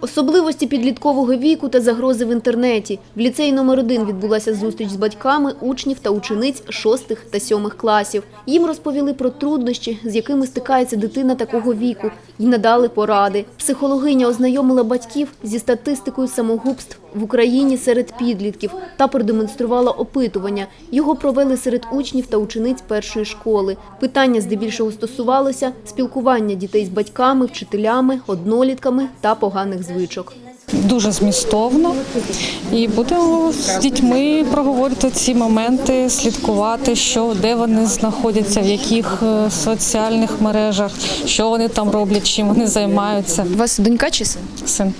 Особливості підліткового віку та загрози в інтернеті. В ліцеї номер 1 відбулася зустріч з батьками учнів та учениць шостих та сьомих класів. Їм розповіли про труднощі, з якими стикається дитина такого віку, і надали поради. Психологиня ознайомила батьків зі статистикою самогубств в Україні серед підлітків та продемонструвала опитування. Його провели серед учнів та учениць першої школи. Питання здебільшого стосувалося спілкування дітей з батьками, вчителями, однолітками та поганих звичок. дуже змістовно. І будемо з дітьми проговорити ці моменти, слідкувати, що де вони знаходяться, в яких е, соціальних мережах, що вони там роблять, чим вони займаються. У вас донька чи син? Син.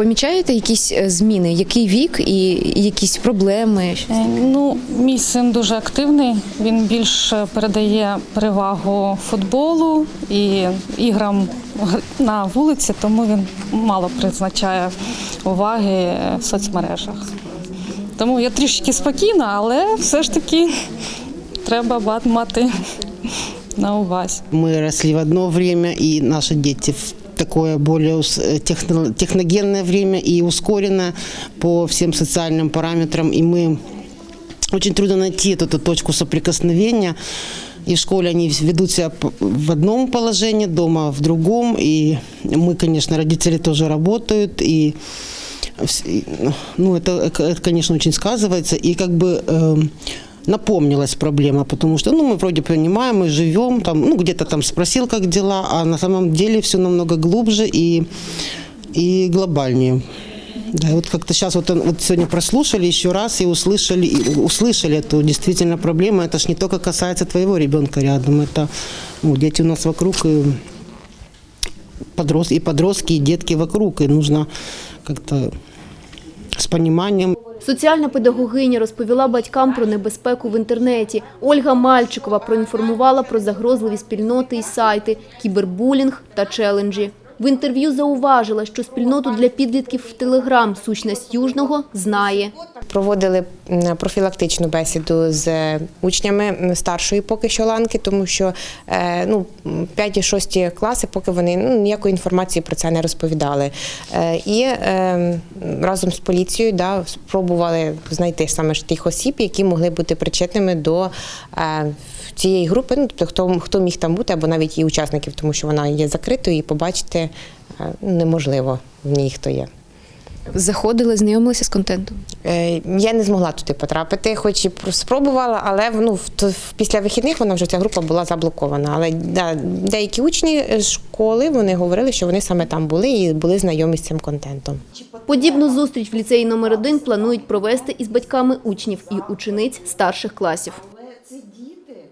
Помічаєте якісь е, зміни? Який вік і якісь проблеми? Е, Ну, мій син дуже активний. Він більше передає перевагу футболу і іграм на вулиці, тому він мало призначає уваги в соцмережах. Тому я трішки спокійна, але все ж таки треба мати на увазі. Мы росли в одно время, и наши дети в такое более ус- э, техно- техногенное время и ускоренное по всем социальным параметрам. И мы очень трудно найти эту, эту точку соприкосновения. И в школе они ведут себя п- в одном положении, дома в другом. И мы, конечно, родители тоже работают. И вс- и, ну, это, это, конечно, очень сказывается. И как бы эм, напомнилась проблема, потому что, ну, мы вроде понимаем, мы живем, там, ну, где-то там спросил, как дела, а на самом деле все намного глубже и, и глобальнее. Да, вот как-то сейчас вот, вот сегодня прослушали еще раз и услышали, и услышали эту действительно проблему. Это ж не только касается твоего ребенка рядом, это ну, дети у нас вокруг и подростки, и подростки, и детки вокруг, и нужно как-то с пониманием Соціальна педагогиня розповіла батькам про небезпеку в інтернеті. Ольга Мальчикова проінформувала про загрозливі спільноти і сайти, кібербулінг та челенджі. В інтерв'ю зауважила, що спільноту для підлітків в Телеграм «Сущність Южного» знає. Проводили профілактичну бесіду з учнями старшої поки що ланки, тому що е, ну, 5-6 класи, поки вони ну, ніякої інформації про це не розповідали. Е, І е, разом з поліцією да, спробували знайти саме ж тих осіб, які могли бути причетними до цієї групи, ну, тобто хто, хто міг там бути, або навіть її учасників, тому що вона є закритою і побачити е, неможливо в ній хто є. Заходили, знайомилися з контентом. Е, Я не змогла туди потрапити, хоч і спробувала, але ну, то- після вихідних вона вже ця група була заблокована. Але да, деякі учні школи вони говорили, що вони саме там були і були знайомі з цим контентом. Подібну зустріч в ліцеї номер 1 планують провести із батьками учнів і учениць старших класів.